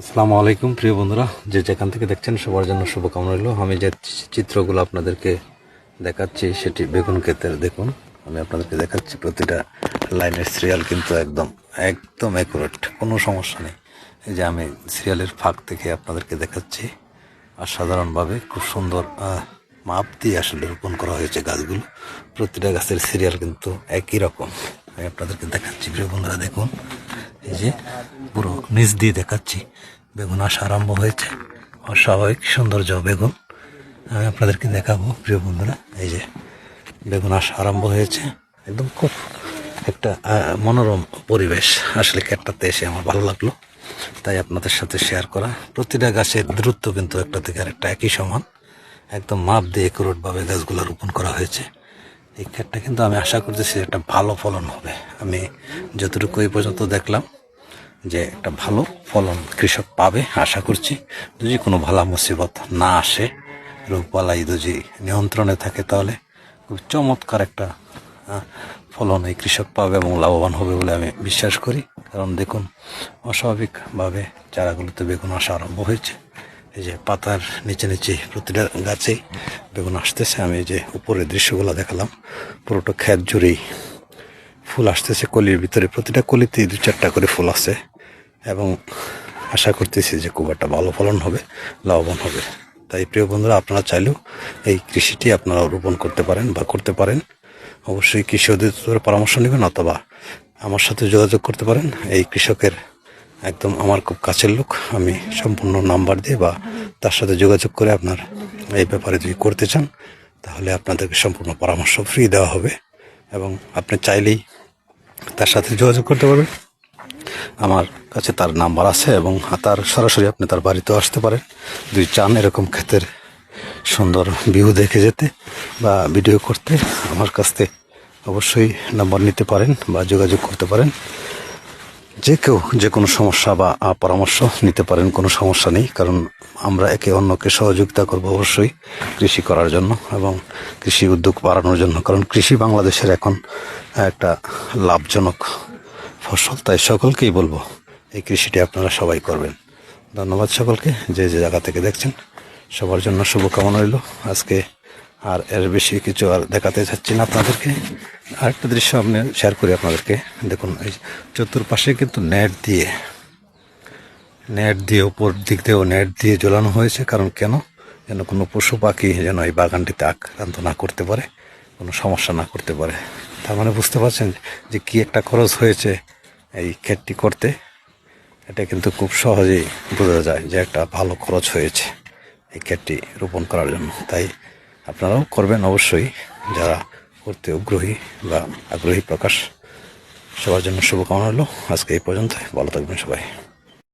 আসসালামু আলাইকুম, প্রিয় বন্ধুরা। যে যেখান থেকে দেখছেন, সবার জন্য শুভকামনা রইল। আমি যে চিত্রগুলো আপনাদেরকে দেখাচ্ছি, সেটি বেগুন ক্ষেতের। দেখুন, আমি আপনাদেরকে দেখাচ্ছি প্রতিটা লাইনের সিরিয়াল কিন্তু একদম একদম অ্যাকুরেট কোনো সমস্যা নেই। এই যে আমি সিরিয়ালের ফাঁক থেকে আপনাদেরকে দেখাচ্ছি, আর সাধারণভাবে খুব সুন্দর মাপ দিয়ে আসলে রোপণ করা হয়েছে গাছগুলো। প্রতিটা গাছের সিরিয়াল কিন্তু একই রকম। আমি আপনাদেরকে দেখাচ্ছি, প্রিয় বন্ধুরা, দেখুন। এই যে পুরো নিচ দিয়ে দেখাচ্ছি। বেগুন আসা আরম্ভ হয়েছে। অস্বাভাবিক সৌন্দর্য বেগুন। আমি আপনাদেরকে দেখাবো, প্রিয় বন্ধুরা। এই যে বেগুন আসা আরম্ভ হয়েছে। একদম খুব একটা মনোরম পরিবেশ আসলে ক্যাটটাতে এসে আমার ভালো লাগল। তাই আপনাদের সাথে শেয়ার করা। প্রতিটা গাছের দূরত্ব কিন্তু একটা থেকে আরেকটা একই সমান। একদম মাপ দিয়ে ভাবে গাছগুলো রোপণ করা হয়েছে। এই ক্ষেতটা কিন্তু আমি আশা করতেছি একটা ভালো ফলন হবে। আমি যতটুকু এই পর্যন্ত দেখলাম যে একটা ভালো ফলন কৃষক পাবে, আশা করছি। যদি কোনো ভালা মুসিবত না আসে, রোগবালাই যদি নিয়ন্ত্রণে থাকে, তাহলে খুব চমৎকার একটা ফলন এই কৃষক পাবে এবং লাভবান হবে বলে আমি বিশ্বাস করি। কারণ দেখুন, অস্বাভাবিকভাবে চারাগুলোতে বেগুন আসা আরম্ভ হয়েছে। এই যে পাতার নিচে নিচে প্রতিটা গাছেই বেগুন আসতেছে। আমি যে উপরের দৃশ্যগুলো দেখালাম, পুরোটা ক্ষেত জুড়েই ফুল আসতেছে। কলির ভিতরে প্রতিটা কলিতেই দু চারটা করে ফুল আছে। এবং আশা করতেছি যে খুব একটা ভালো ফলন হবে, লাভবান হবে। তাই প্রিয় বন্ধুরা, আপনারা চাইলেও এই কৃষিটি আপনারা রোপণ করতে পারেন বা করতে পারেন। অবশ্যই কৃষি অধিদপ্তরের পরামর্শ নেবেন অথবা আমার সাথে যোগাযোগ করতে পারেন। এই কৃষকের একদম আমার খুব কাছের লোক, আমি সম্পূর্ণ নাম্বার দিয়ে বা তার সাথে যোগাযোগ করে আপনার এই ব্যাপারে যদি করতে চান, তাহলে আপনাদেরকে সম্পূর্ণ পরামর্শ ফ্রি দেওয়া হবে। এবং আপনি চাইলেই তার সাথে যোগাযোগ করতে পারবেন। আমার কাছে তার নাম্বার আছে এবং তার সরাসরি আপনি তার বাড়িতেও আসতে পারেন। যদি চান এরকম ক্ষেতের সুন্দর ভিউ দেখে যেতে বা ভিডিও করতে, আমার কাছ থেকে অবশ্যই নাম্বার নিতে পারেন বা যোগাযোগ করতে পারেন। যে কেউ যে কোনো সমস্যা বা পরামর্শ নিতে পারেন, কোনো সমস্যা নেই, কারণ আমরা একে অন্যকে সহযোগিতা করব অবশ্যই কৃষি করার জন্য এবং কৃষি উদ্যোগ বাড়ানোর জন্য, কারণ কৃষি বাংলাদেশের এখন একটা লাভজনক ফসল, তাই সকলকেই বলব এই কৃষিটি আপনারা সবাই করবেন। ধন্যবাদ সকলকে যে যে জায়গা থেকে দেখছেন। সবার জন্য শুভকামনা রইল। আজকে আর এর বেশি কিছু আর দেখাতে চাচ্ছি না আপনাদেরকে। আরেকটা দৃশ্য আপনি শেয়ার করি আপনাদেরকে। দেখুন, এই চতুর্পাশে কিন্তু নেট দিয়ে নেট দিয়ে উপর দিক দিয়েও নেট দিয়ে ঝোলানো হয়েছে। কারণ কেন? যেন কোনো পশু পাখি যেন এই বাগানটিতে আক্রান্ত না করতে পারে, কোনো সমস্যা না করতে পারে। তার মানে বুঝতে পারছেন যে কি একটা খরচ হয়েছে এই ক্ষেতটি করতে। এটা কিন্তু খুব সহজেই বোঝা যায় যে একটা ভালো খরচ হয়েছে এই ক্ষেতটি রোপণ করার জন্য। তাই আপনারাও করবেন অবশ্যই। যারা করতে আগ্রহী বা আগ্রহী প্রকাশ, সবার জন্য শুভকামনা হলো আজকে এই পর্যন্ত ভালো থাকবেন সবাই।